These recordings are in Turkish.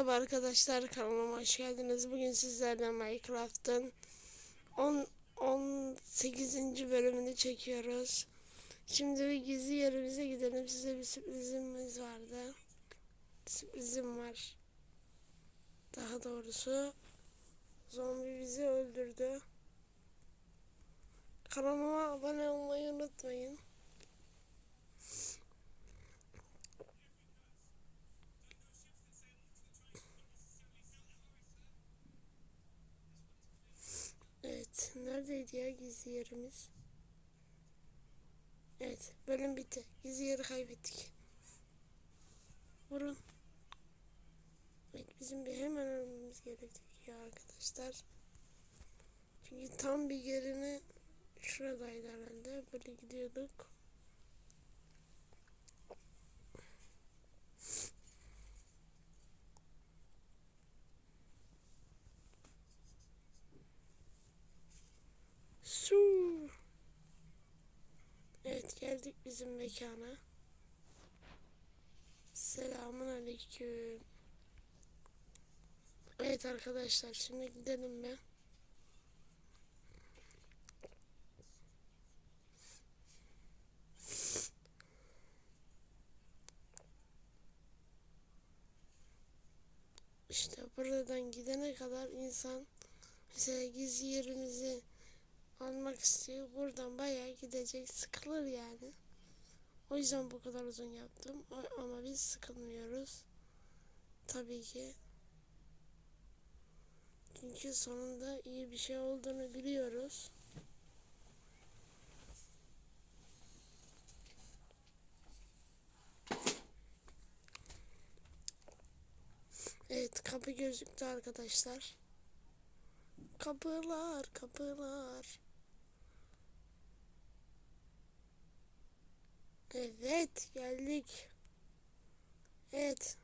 Merhaba arkadaşlar kanalıma hoş geldiniz. Bugün sizlerle Minecraft'ın 10 18. bölümünü çekiyoruz. Şimdi bir gizli yerimize gidelim. Size bir sürprizimiz vardı. Sürprizim var. Daha doğrusu zombi bizi öldürdü. Kanalıma abone olmayı unutmayın. Neredeydi ya gizli yerimiz? Evet, bölüm bitti. Gizli yeri kaybettik. Vurun. Evet, bizim bir hemen ölmemiz gerekiyor arkadaşlar. Çünkü tam bir yerini şuradaydı herhalde. Böyle gidiyorduk. Su. Evet geldik bizim mekana. Selamun aleyküm. Evet arkadaşlar şimdi gidelim mi? İşte buradan gidene kadar insan mesela gizli yerimizi almak istiyor. Buradan bayağı gidecek. Sıkılır yani. O yüzden bu kadar uzun yaptım. Ama biz sıkılmıyoruz. Tabii ki. Çünkü sonunda iyi bir şey olduğunu biliyoruz. Evet kapı gözüktü arkadaşlar. Kapılar, kapılar. Evet, geldik. Evet.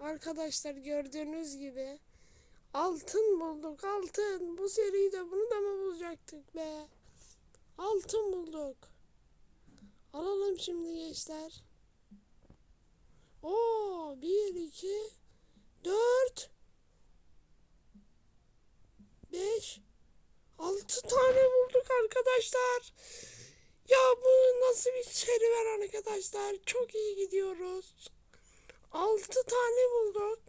Arkadaşlar gördüğünüz gibi altın bulduk, altın. Bu seride bunu da mı bulacaktık be? Altın bulduk. Alalım şimdi gençler. Oo, bir, iki, dört, beş, altı tane bulduk arkadaşlar. Ya bu nasıl bir serüven arkadaşlar? Çok iyi gidiyoruz. Altı tane bulduk.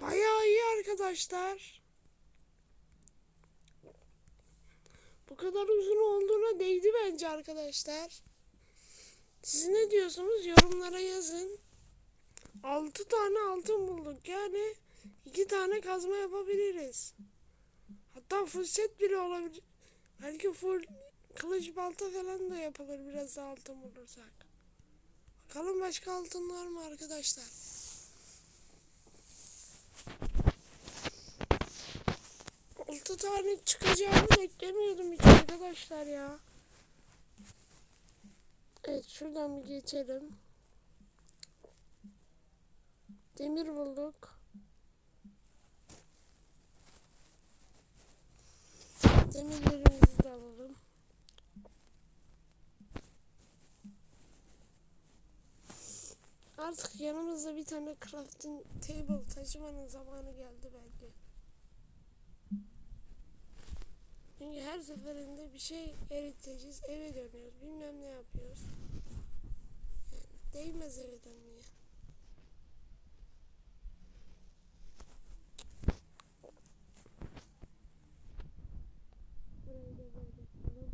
Bayağı iyi arkadaşlar. Bu kadar uzun olduğuna değdi bence arkadaşlar. Siz ne diyorsunuz? Yorumlara yazın. 6 tane altın bulduk. Yani 2 tane kazma yapabiliriz. Hatta full set bile olabilir. Belki full kılıç balta falan da yapılır biraz daha altın bulursak. Bakalım başka altın var mı arkadaşlar? Altı tane çıkacağını beklemiyordum hiç arkadaşlar ya. Evet şuradan bir geçelim. Demir bulduk. Demirlerimizi de alalım. Artık yanımızda bir tane crafting table taşımanın zamanı geldi bence. Çünkü her seferinde bir şey eriteceğiz, eve dönüyoruz, bilmem ne yapıyoruz. Yani değmez eve dönmeye. Burayı da böyle yapalım.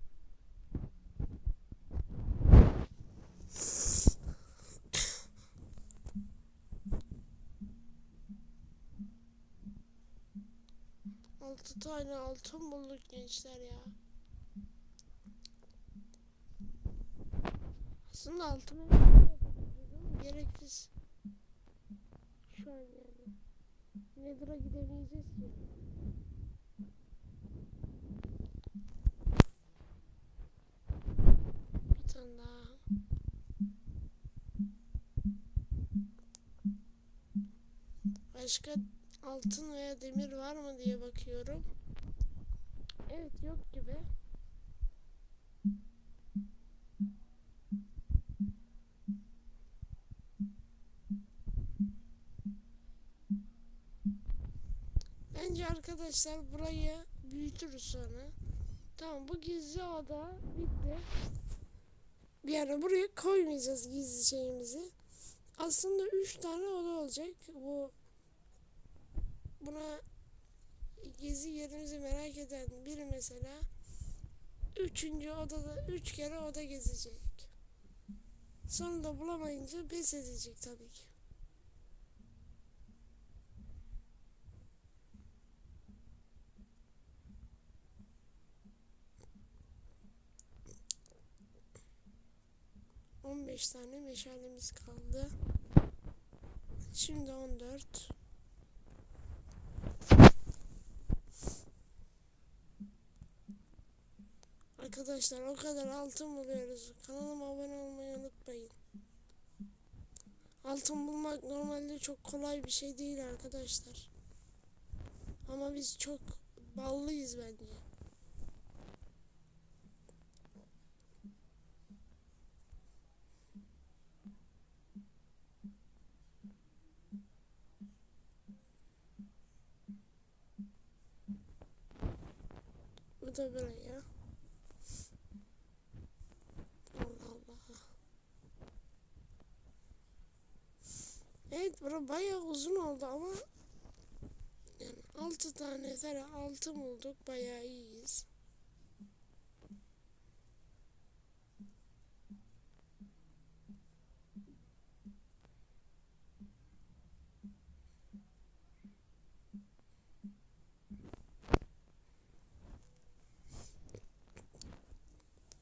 Altı tane altın bulduk gençler ya. Aslında altın gereksiz. Şu an yani. Nether'a gidemeyeceğiz ki. Bir tane daha. Başka altın veya demir var mı diye bakıyorum. Evet yok gibi. Bence arkadaşlar burayı büyütürüz sonra. Tamam bu gizli oda bitti. Bir yani buraya koymayacağız gizli şeyimizi. Aslında 3 tane oda olacak. Bu buna gizli yerimizi merak eden biri mesela üçüncü odada üç kere oda gezecek. Sonunda bulamayınca pes edecek tabii ki. On beş tane meşalemiz kaldı. Şimdi on dört. Arkadaşlar o kadar altın buluyoruz. Kanalıma abone olmayı unutmayın. Altın bulmak normalde çok kolay bir şey değil arkadaşlar. Ama biz çok ballıyız bence. Bu da buraya. Allah Allah. Evet bura bayağı uzun oldu ama yani 6 tane falan altın bulduk bayağı iyiyiz.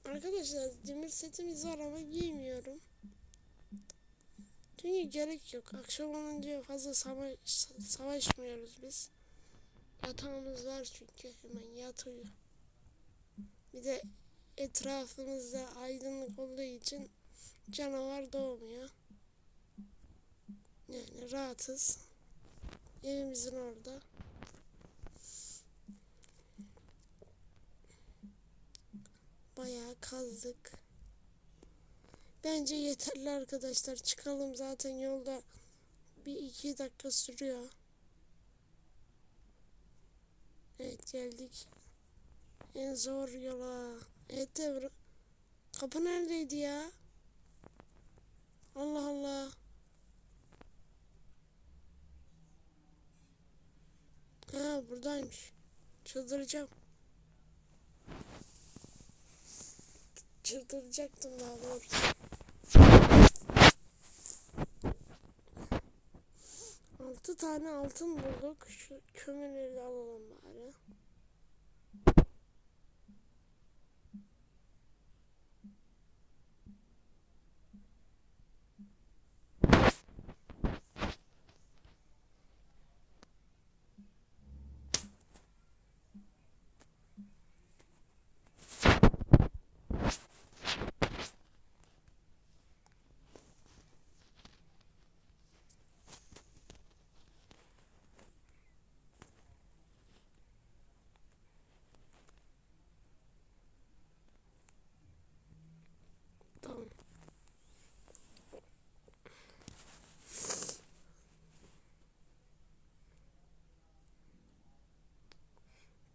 Arkadaşlar demir setimiz var ama giymiyorum. Çünkü gerek yok. Akşam olunca fazla savaş, savaşmıyoruz biz. Yatağımız var çünkü hemen yat uyu. Bir de etrafımızda aydınlık olduğu için canavar doğmuyor. Yani rahatız. Evimizin orada. Bayağı kazdık. Bence yeterli arkadaşlar. Çıkalım zaten yolda bir iki dakika sürüyor. Evet geldik. En zor yola. Evet de kapı neredeydi ya? Allah Allah. Ha buradaymış. Çıldıracağım. Çıldıracaktım daha doğrusu. Altı tane altın bulduk. Şu kömürleri de alalım bari. Tamam.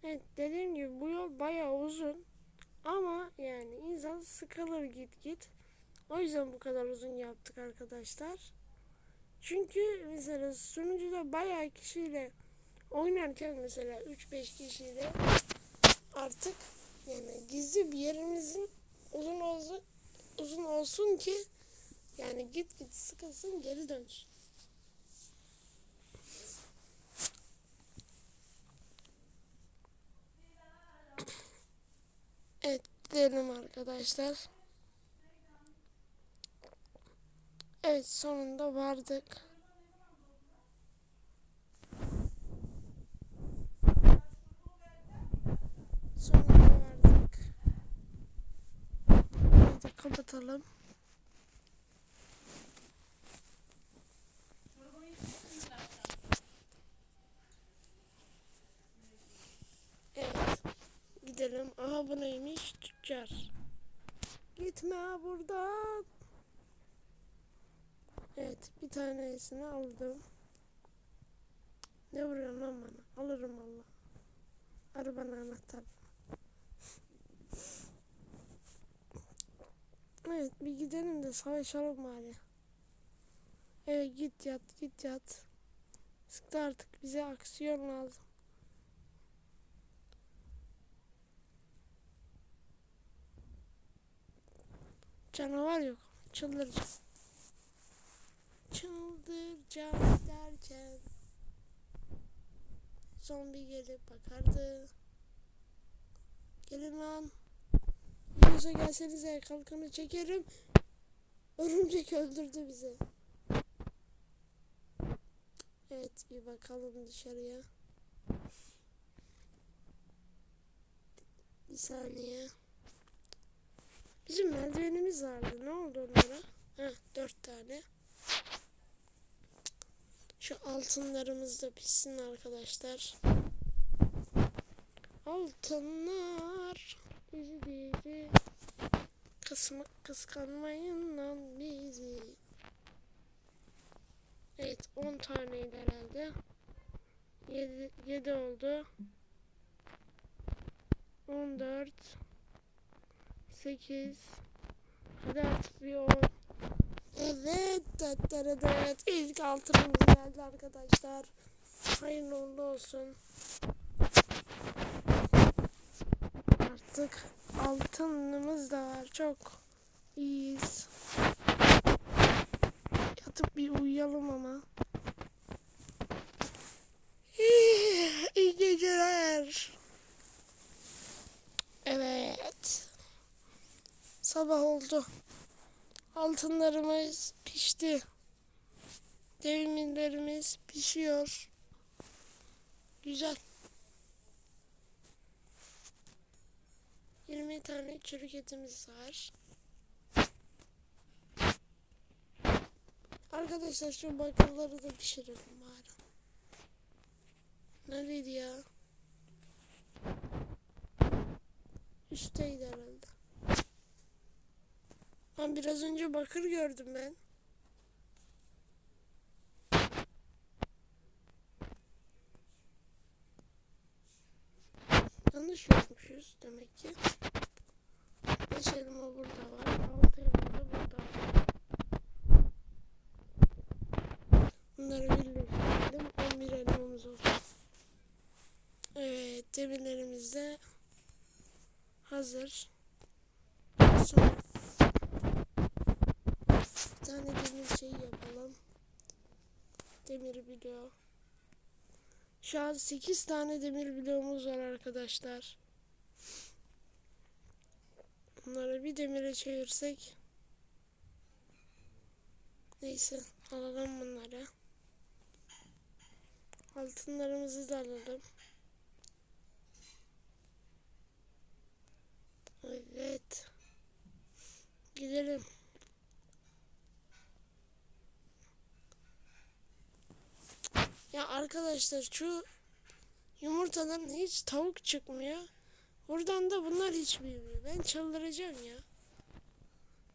Evet dediğim gibi bu yol bayağı uzun. Ama yani insan sıkılır git git. O yüzden bu kadar uzun yaptık arkadaşlar. Çünkü mesela sunucuda bayağı kişiyle oynarken mesela 3-5 kişiyle artık yani gizli bir yerimizin uzun olsun uzun olsun ki yani git git sıkılsın geri dönsün. Gidelim arkadaşlar. Evet sonunda vardık. Sonunda vardık. Hadi kapatalım. Evet. Gidelim. Aha bu neymiş? Tüccar. Gitme buradan. Evet. Bir tanesini aldım. Ne vuruyorsun lan bana? Alırım Allah. Arabanın anahtarı. Evet bir gidelim de savaşalım bari. Evet git yat git yat. Sıktı artık bize aksiyon lazım. Canavar yok. Çıldıracağım. Çıldıracağım derken zombi gelip bakardı. Gelin lan. Yiyorsa gelsenize kalkanı çekerim. Örümcek öldürdü bizi. Evet bir bakalım dışarıya. Bir saniye. Bizim merdivenimiz vardı. Ne oldu onlara? Heh, dört tane. Şu altınlarımız da pişsin arkadaşlar. Altınlar bizi bizi kısma, kıskanmayın lan bizi. Evet 10 taneydi herhalde. 7, 7 oldu. 14 8 Hadi artık bir 10 Evet evet ilk altınımız geldi arkadaşlar. Hayırlı uğurlu olsun. Artık altınımız da var. Çok iyiyiz. Yatıp bir uyuyalım ama. İyi geceler. Evet. Sabah oldu. Altınlarımız pişti. Demirlerimiz pişiyor. Güzel. 20 tane çürük etimiz var. Arkadaşlar şu bakırları da pişirelim bari. Neredeydi ya? Üstteydi herhalde. Lan biraz önce bakır gördüm ben. Yanlış demek ki. Beş elma burada var. Altı elma da burada var. Bunları birleştirelim. 11 elmamız oldu. Evet demirlerimiz de hazır. Son bir tane demir şey yapalım. Demir bloğu. Şu an 8 tane demir bloğumuz var arkadaşlar. Bunları bir demire çevirsek. Neyse alalım bunları. Altınlarımızı da alalım. Evet. Gidelim. Ya arkadaşlar şu yumurtadan hiç tavuk çıkmıyor. Buradan da bunlar hiç büyümüyor. Ben çıldıracağım ya.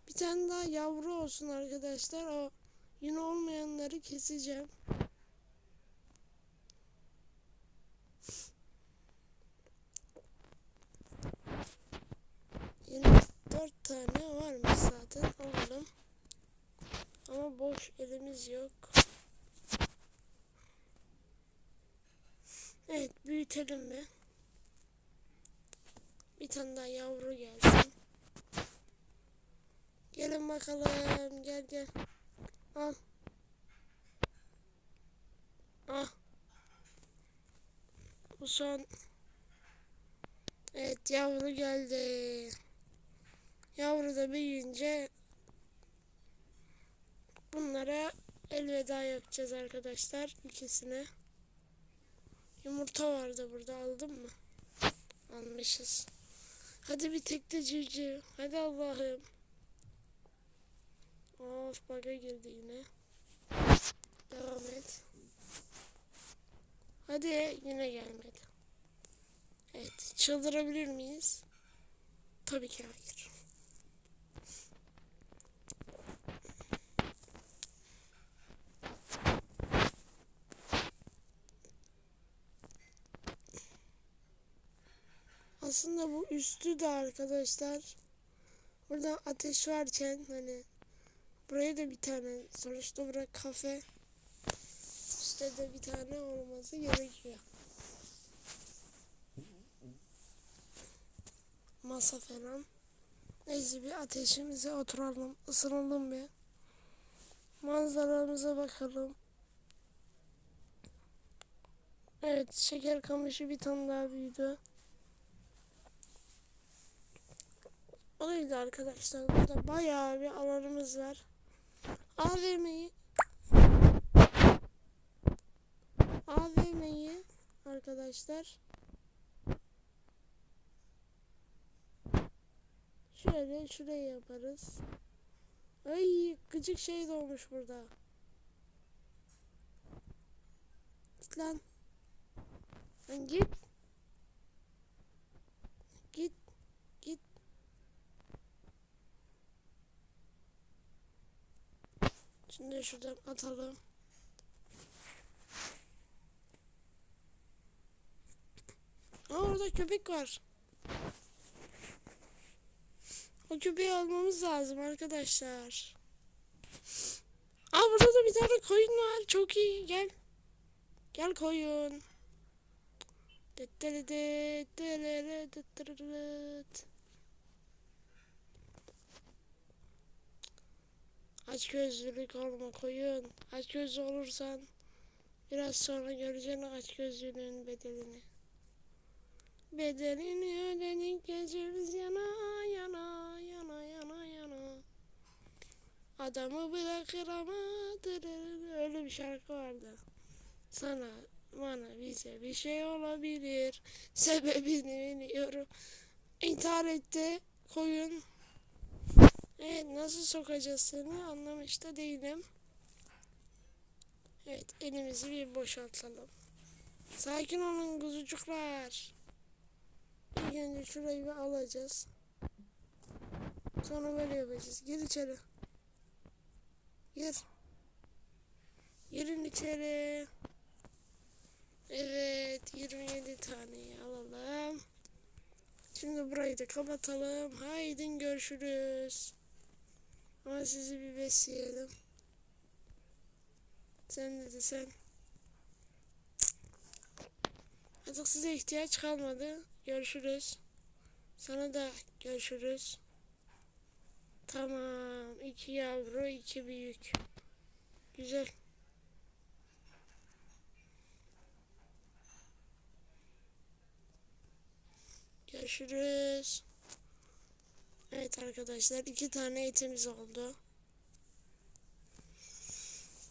Bir tane daha yavru olsun arkadaşlar. O yine olmayanları keseceğim. Yirmi dört tane varmış zaten. Alalım. Ama boş elimiz yok. Evet büyütelim bir. Bir tane daha yavru gelsin. Gelin bakalım. Gel gel. Al. Ah. Bu son. Evet yavru geldi. Yavru da büyüyünce bunlara elveda yapacağız arkadaşlar ikisine. Yumurta vardı burada aldım mı? Almışız. Hadi bir tekte civciv. Hadi Allah'ım. Of baga girdi yine. Devam et. Hadi yine gelmedi. Evet çıldırabilir miyiz? Tabii ki hayır. Aslında bu üstü de arkadaşlar. Burada ateş varken hani buraya da bir tane sonuçta bura kafe. Üstte de bir tane olması gerekiyor. Masa falan. Neyse bir ateşimize oturalım. ısınalım bir. Manzaramıza bakalım. Evet şeker kamışı bir tane daha büyüdü. Neydi arkadaşlar? Burada bayağı bir alanımız var. AVM'yi AVM'yi arkadaşlar şöyle şuraya yaparız. Ay gıcık şey doğmuş burada. Git lan. Lan. Git. Git. Şimdi şuradan atalım. Aa orada köpek var. O köpeği almamız lazım arkadaşlar. Aa burada da bir tane koyun var. Çok iyi. Gel. Gel koyun. Aç gözlülük olma koyun. Aç gözlü olursan biraz sonra göreceksin aç gözlülüğün bedelini. Bedelini ödedik gözümüz yana yana yana yana yana. Adamı bırakır ama öyle bir şarkı vardı. Sana bana bize bir şey olabilir. Sebebini biliyorum. İntihar etti koyun. Evet nasıl sokacağız seni anlamış da değilim. Evet elimizi bir boşaltalım. Sakin olun kuzucuklar. İlk önce şurayı bir alacağız. Sonra böyle yapacağız. Gir içeri. Gir. Girin içeri. Evet 27 taneyi alalım. Şimdi burayı da kapatalım. Haydi görüşürüz. Ama sizi bir besleyelim. Sen dedi sen. Artık size ihtiyaç kalmadı. Görüşürüz. Sana da görüşürüz. Tamam. iki yavru, iki büyük. Güzel. Görüşürüz. Evet arkadaşlar iki tane etimiz oldu.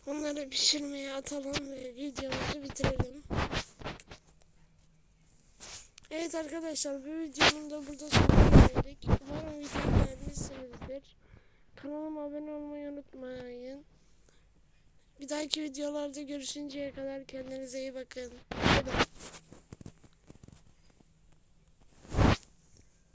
Onları pişirmeye atalım ve videomuzu bitirelim. Evet arkadaşlar bu videonun da burada sonuna geldik. Umarım videoyu beğenmişsinizdir. Kanalıma abone olmayı unutmayın. Bir dahaki videolarda görüşünceye kadar kendinize iyi bakın. Bye.